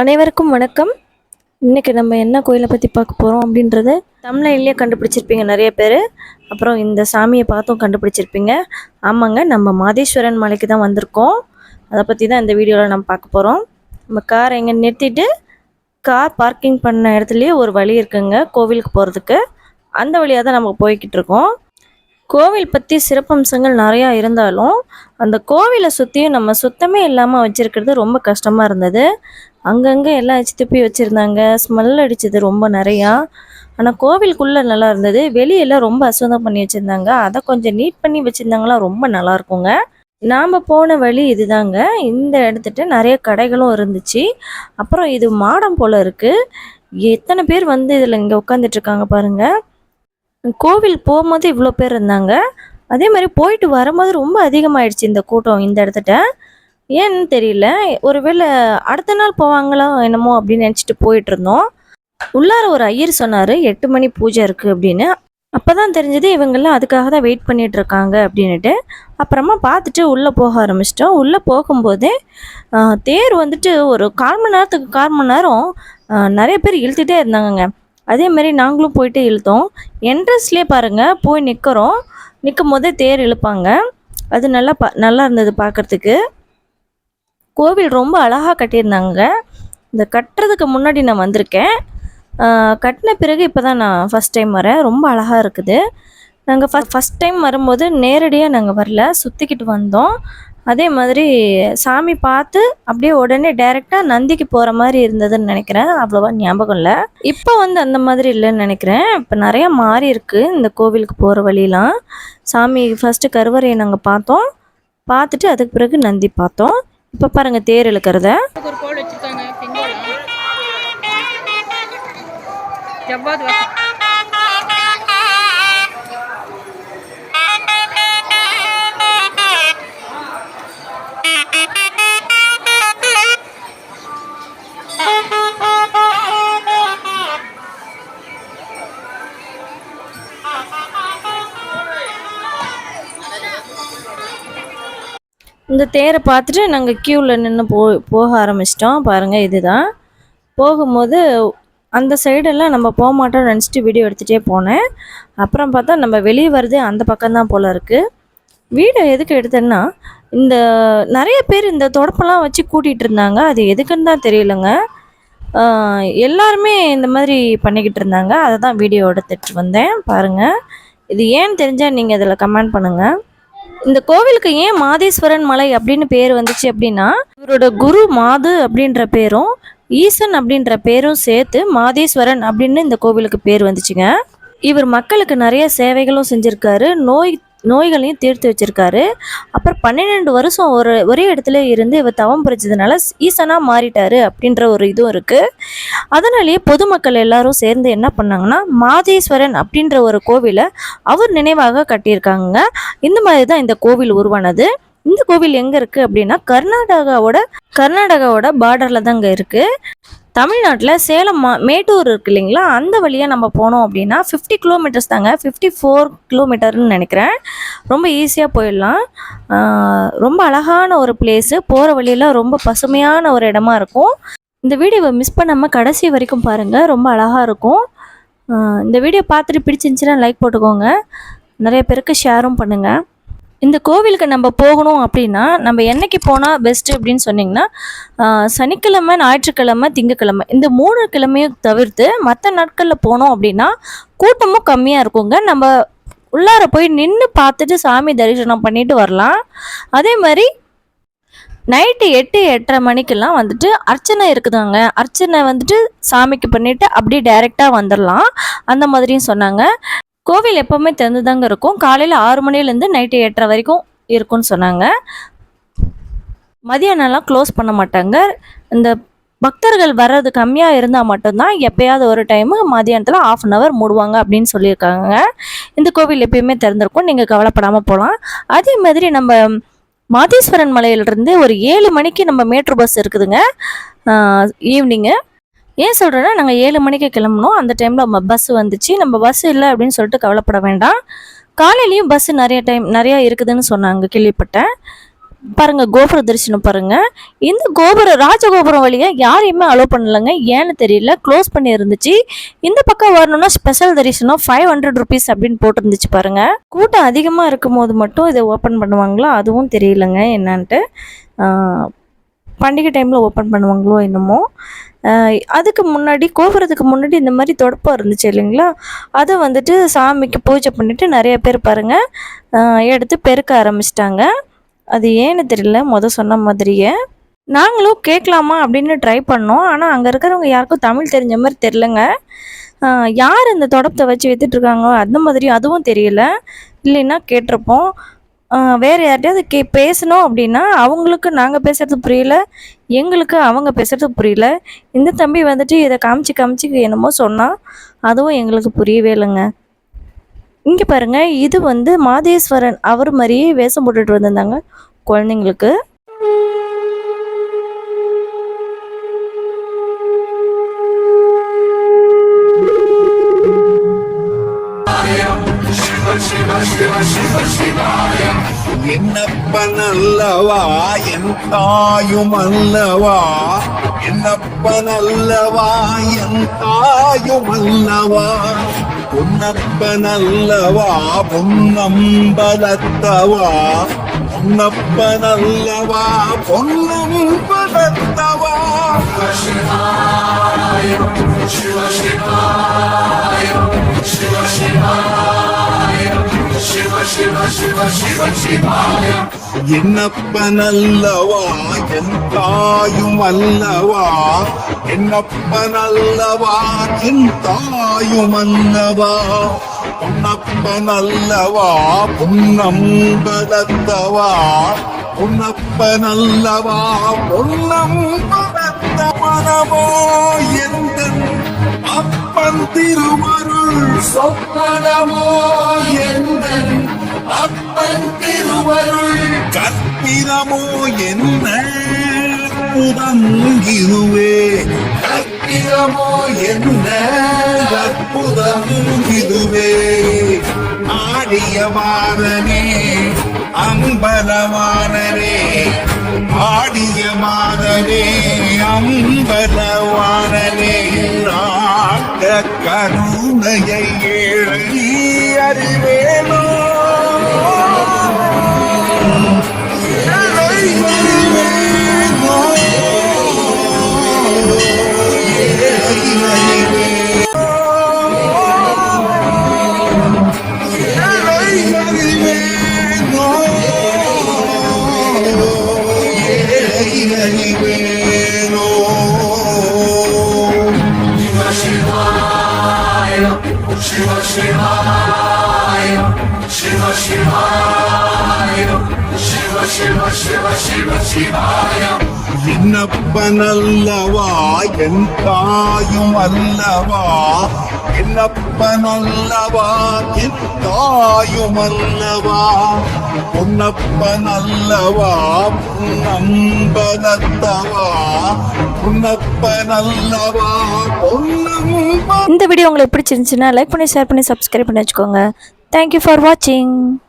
அனைவருக்கும் வணக்கம். இன்னைக்கு நம்ம என்ன கோயிலை பற்றி பார்க்க போகிறோம் அப்படின்றத தமிழ்லையே கண்டுபிடிச்சிருப்பீங்க நிறைய பேர். அப்புறம் இந்த சாமியை பார்த்தும் கண்டுபிடிச்சிருப்பீங்க. ஆமாங்க நம்ம மாதேஸ்வரன் மலைக்கு தான் வந்திருக்கோம். அதை பற்றி தான் இந்த வீடியோவில் நம்ம பார்க்க போகிறோம் நம்ம கார் எங்கே நிறுத்திட்டு கார் பார்க்கிங் பண்ண இடத்துலையே ஒரு வழி இருக்குங்க கோவிலுக்கு போகிறதுக்கு அந்த வழியாக தான் நம்ம போய்கிட்டு இருக்கோம். கோவில் பற்றி சிறப்பம்சங்கள் நிறையா இருந்தாலும் அந்த கோவிலை சுற்றியும் நம்ம சுத்தமே இல்லாமல் வச்சுருக்கிறது ரொம்ப கஷ்டமாக இருந்தது. அங்கங்கே எல்லாம் அச்சு துப்பி வச்சுருந்தாங்க. ஸ்மெல் அடிச்சது ரொம்ப நிறையா. ஆனால் கோவிலுக்குள்ளே நல்லா இருந்தது. வெளியெல்லாம் ரொம்ப அசுத்தம் பண்ணி வச்சுருந்தாங்க. அதை கொஞ்சம் நீட் பண்ணி வச்சுருந்தாங்களா ரொம்ப நல்லா இருக்குங்க. நாம் போன வழி இதுதாங்க. இந்த இடத்துட்டு நிறைய கடைகளும் இருந்துச்சு. அப்புறம் இது மாடம் போல் இருக்குது எத்தனை பேர் வந்து இதில் இங்கே உட்காந்துட்டு இருக்காங்க பாருங்கள் கோவில் போகும்போது இவ்வளோ பேர் இருந்தாங்க. அதே மாதிரி போயிட்டு வரும்போது ரொம்ப அதிகமாயிடுச்சு இந்த கூட்டம் இந்த இடத்துட்ட. ஏன்னு தெரியல. ஒருவேளை அடுத்த நாள் போவாங்களோ என்னமோ அப்படின்னு நினச்சிட்டு போயிட்டு இருந்தோம். உள்ளார ஒரு ஐயர் சொன்னார் எட்டு மணி பூஜை இருக்குது அப்படின்னு. அப்போ தான் தெரிஞ்சது இவங்கெல்லாம் அதுக்காக தான் வெயிட் பண்ணிகிட்டு இருக்காங்க அப்படின்ட்டு அப்புறமா பார்த்துட்டு உள்ளே போக ஆரம்பிச்சிட்டோம். உள்ளே போகும்போதே தேர் வந்துட்டு ஒரு கால் மணி நேரத்துக்கு கால் மணி நேரம் நிறைய பேர் இழுத்துகிட்டே இருந்தாங்கங்க. அதே மாதிரி நாங்களும் போயிட்டு இழுத்தோம். என்ட்ரன்ஸ்லேயே பாருங்கள் போய் நிற்கிறோம் நிற்கும் போதே தேர் இழுப்பாங்க. அது நல்லா பா நல்லா இருந்தது பார்க்குறதுக்கு கோவில் ரொம்ப அழகாக கட்டியிருந்தாங்க. இந்த கட்டுறதுக்கு முன்னாடி நான் வந்திருக்கேன். கட்டின பிறகு இப்போ தான் நான் ஃபஸ்ட் டைம் வரேன். ரொம்ப அழகாக இருக்குது. நாங்கள் ஃபஸ்ட் ஃபஸ்ட் டைம் வரும்போது நேரடியாக நாங்கள் வரல. சுற்றிக்கிட்டு வந்தோம். அதே மாதிரி சாமி பார்த்து அப்படியே உடனே டைரெக்டாக நந்திக்கு போகிற மாதிரி இருந்ததுன்னு நினைக்கிறேன். அவ்வளோவா ஞாபகம் இல்லை. இப்போ வந்து அந்த மாதிரி இல்லைன்னு நினைக்கிறேன். இப்போ நிறையா மாறி இருக்கு இந்த கோவிலுக்கு போகிற வழியெலாம் சாமி ஃபஸ்ட்டு கருவறையை நாங்கள் பார்த்தோம். பார்த்துட்டு அதுக்கு பிறகு நந்தி பார்த்தோம். இப்போ பாருங்கள் தேர் இழுக்கிறத. ஒரு ஜவ்வாது வாசம் இந்த தேரை பார்த்துட்டு நாங்கள் க்யூவில் நின்று போ போக ஆரம்பிச்சிட்டோம். பாருங்கள் இதுதான். போகும்போது அந்த சைடெல்லாம் நம்ம போக மாட்டோம்னு நினச்சிட்டு வீடியோ எடுத்துகிட்டே போனேன். அப்புறம் பார்த்தா நம்ம வெளியே வருது அந்த பக்கம்தான் போல் இருக்குது வீடியோ எதுக்கு எடுத்தேன்னா இந்த நிறைய பேர் இந்த தொடப்பெல்லாம் வச்சு கூட்டிகிட்டு இருந்தாங்க. அது எதுக்குன்னு தான் தெரியலங்க. எல்லாருமே இந்த மாதிரி பண்ணிக்கிட்டு இருந்தாங்க. அதை தான் வீடியோ எடுத்துகிட்டு வந்தேன். பாருங்கள் இது ஏன்னு தெரிஞ்சால் நீங்கள் இதில் கமெண்ட் பண்ணுங்கள் இந்த கோவிலுக்கு ஏன் மாதேஸ்வரன் மலை அப்படின்னு பேர் வந்துச்சு அப்படின்னா இவரோட குரு மாது அப்படின்ற பேரும் ஈசன் அப்படின்ற பேரும் சேர்த்து மாதேஸ்வரன் அப்படின்னு இந்த கோவிலுக்கு பேர் வந்துச்சுங்க. இவர் மக்களுக்கு நிறைய சேவைகளும் செஞ்சுருக்காரு. நோய் நோய்களையும் தீர்த்து வச்சிருக்காரு. அப்புறம் பன்னிரெண்டு வருஷம் ஒரு ஒரே இடத்துல இருந்து இவர் தவம் புரிச்சதுனால ஈசனாக மாறிட்டாரு அப்படின்ற ஒரு இதுவும் இருக்குது அதனாலேயே பொதுமக்கள் எல்லாரும் சேர்ந்து என்ன பண்ணாங்கன்னா மாதேஸ்வரன் அப்படின்ற ஒரு கோவிலை அவர் நினைவாக கட்டியிருக்காங்க இந்த மாதிரி தான் இந்த கோவில் உருவானது. இந்த கோவில் எங்கே இருக்குது அப்படின்னா கர்நாடகாவோட கர்நாடகாவோட பார்டரில் தாங்க இருக்குது தமிழ்நாட்டில் சேலம் மா மேட்டூர் இருக்கு இல்லைங்களா? அந்த வழியாக நம்ம போனோம் அப்படின்னா ஃபிஃப்டி கிலோமீட்டர்ஸ் தாங்க. ஃபிஃப்டி ஃபோர் கிலோமீட்டர்னு நினைக்கிறேன். ரொம்ப ஈஸியாக போயிடலாம். ரொம்ப அழகான ஒரு பிளேஸு போகிற வழியெல்லாம் ரொம்ப பசுமையான ஒரு இடமா இருக்கும். இந்த வீடியோவை மிஸ் பண்ணாமல் கடைசி வரைக்கும் பாருங்கள் ரொம்ப அழகாக இருக்கும். இந்த வீடியோ பார்த்துட்டு பிடிச்சிருந்துச்சுன்னா லைக் போட்டுக்கோங்க. நிறைய பேருக்கு ஷேரும் பண்ணுங்கள் இந்த கோவிலுக்கு நம்ம போகணும் அப்படின்னா நம்ம என்னைக்கு போனால் பெஸ்ட்டு அப்படின்னு சொன்னிங்கன்னா சனிக்கிழமை ஞாயிற்றுக்கிழமை திங்கக்கிழமை. இந்த மூணு கிழமையும் தவிர்த்து மற்ற நாட்களில் போனோம் அப்படின்னா கூட்டமும் கம்மியாக இருக்குங்க. நம்ம உள்ளார போய் நின்று பார்த்துட்டு சாமி தரிசனம் பண்ணிட்டு வரலாம். அதே மாதிரி நைட்டு எட்டு எட்டரை மணிக்கெல்லாம் வந்துட்டு அர்ச்சனை இருக்குதாங்க. அர்ச்சனை வந்துட்டு சாமிக்கு பண்ணிவிட்டு அப்படியே டைரெக்டாக வந்துடலாம் அந்த மாதிரியும் சொன்னாங்க. கோவில் எப்போவுமே திறந்து தாங்க இருக்கும். காலையில் ஆறு மணிலேருந்து நைட்டு எட்டரை வரைக்கும் இருக்கும்னு சொன்னாங்க. மதியானம்லாம் க்ளோஸ் பண்ண மாட்டாங்க. இந்த பக்தர்கள் வர்றது கம்மியாக இருந்தால் மட்டும்தான் எப்போயாவது ஒரு டைமு மதியானத்தில் ஆஃப் அன் ஹவர் மூடுவாங்க அப்படின்னு சொல்லியிருக்காங்க. இந்த கோவில் எப்பயுமே திறந்திருக்கும். நீங்கள் கவலைப்படாமல் போகலாம் அதே மாதிரி நம்ம மாதேஸ்வரன் மலையிலிருந்து ஒரு ஏழு மணிக்கு நம்ம மேட்ரு பஸ் இருக்குதுங்க. ஈவினிங்கு ஏன் சொல்கிறேன்னா நாங்கள் ஏழு மணிக்கு கிளம்புனோம். அந்த டைமில் நம்ம பஸ் வந்துச்சு. நம்ம பஸ் இல்லை அப்படின்னு சொல்லிட்டு கவலைப்பட வேண்டாம். காலையிலையும் பஸ் நிறைய டைம் நிறையா இருக்குதுன்னு சொன்னாங்க கேள்விப்பட்டேன். பாருங்க கோபுர தரிசனம் பாருங்க. இந்த கோபுர ராஜகோபுரம் வழியா யாரையுமே அலோவ் பண்ணலங்க. ஏன்னு தெரியல க்ளோஸ் பண்ணி இருந்துச்சு. இந்த பக்கம் வரணும்னா ஸ்பெஷல் தரிசனம் ஃபைவ் ஹண்ட்ரட் ருபீஸ் அப்படின்னு போட்டிருந்துச்சு பாருங்க. கூட்டம் அதிகமாக இருக்கும் போது மட்டும் இதை ஓப்பன் பண்ணுவாங்களா? அதுவும் தெரியலங்க என்னன்ட்டு. பண்டிகை டைமில் ஓப்பன் பண்ணுவாங்களோ என்னமோ. அதுக்கு முன்னாடி கோபுரத்துக்கு முன்னாடி இந்த மாதிரி தொடப்பம் இருந்துச்சு இல்லைங்களா? அதை வந்துட்டு சாமிக்கு பூஜை பண்ணிவிட்டு நிறைய பேர் பாருங்கள் எடுத்து பெருக்க ஆரம்பிச்சிட்டாங்க. அது ஏன்னு தெரியல மொதல் சொன்ன மாதிரியே. நாங்களும் கேட்கலாமா அப்படின்னு ட்ரை பண்ணோம். ஆனால் அங்கே இருக்கிறவங்க யாருக்கும் தமிழ் தெரிஞ்ச மாதிரி தெரிலங்க யார் இந்த தொடப்பத்தை வச்சு வித்துட்ருக்காங்க அந்த மாதிரி அதுவும் தெரியல. இல்லைன்னா கேட்டிருப்போம். வேறு யார்கிட்டயாவது கே பேசணும் அப்படின்னா அவங்களுக்கு நாங்கள் பேசுகிறது புரியல. எங்களுக்கு அவங்க பேசுகிறது புரியல. இந்த தம்பி வந்துட்டு இதை காமிச்சு காமிச்சு என்னமோ சொன்னால் அதுவும் எங்களுக்கு புரியவே இல்லைங்க. இங்கே பாருங்கள் இது வந்து மாதேஸ்வரன் அவர் மாதிரியே வேஷம் போட்டுட்டு வந்திருந்தாங்க குழந்தைங்களுக்கு. என்னப்பனல்லவா? என் தாயும் அல்லவா என்னப்பனல்லவா? என் தாயும் அல்லவா பொன்னப்பனல்லவா? பொன்னம்பலத்தவா? பொன்னப்பனல்லவா? பொன்னம்பல என்னப்பனல்லவா என் தாயும் அல்லவா? என்னப்பனல்லவா என் தாயும் அல்லவா? பொன்னப்பனல்லவா பொன்னம்பலத்தவா பொன்னப்பனல்லவா பொன்னம்பலத்தவனவோ எந்தன் அப்பன் திருமருள் சொப்பனமோ? எந்தன் அப்பன் திருவருள். கற்பிதமோ என்ன? அற்புதங்கிருவே கற்பிதமோ என்ன? அற்புதம் இதுவே ஆடியவாரனே அம்பலவானரே ஆடிய மாதனே அம்பலவானனே. நாட்ட கருணையை ஏழி அறிவேனோ. என்னப்பனல்லவா என் தாயும் அல்லவா? என்னப்பனல்லவா என் தாயும் அல்லவா? பொன்னப்பனல்லவா பொன்னம்பலத்தவா பொன்னப்பனல்லவா இந்த வீடியோ உங்களுக்கு பிடிச்சிருந்துச்சுன்னா லைக் பண்ணி ஷேர் பண்ணி சப்ஸ்கிரைப் பண்ணி வச்சுக்கோங்க. தேங்க்யூ ஃபார் வாட்சிங்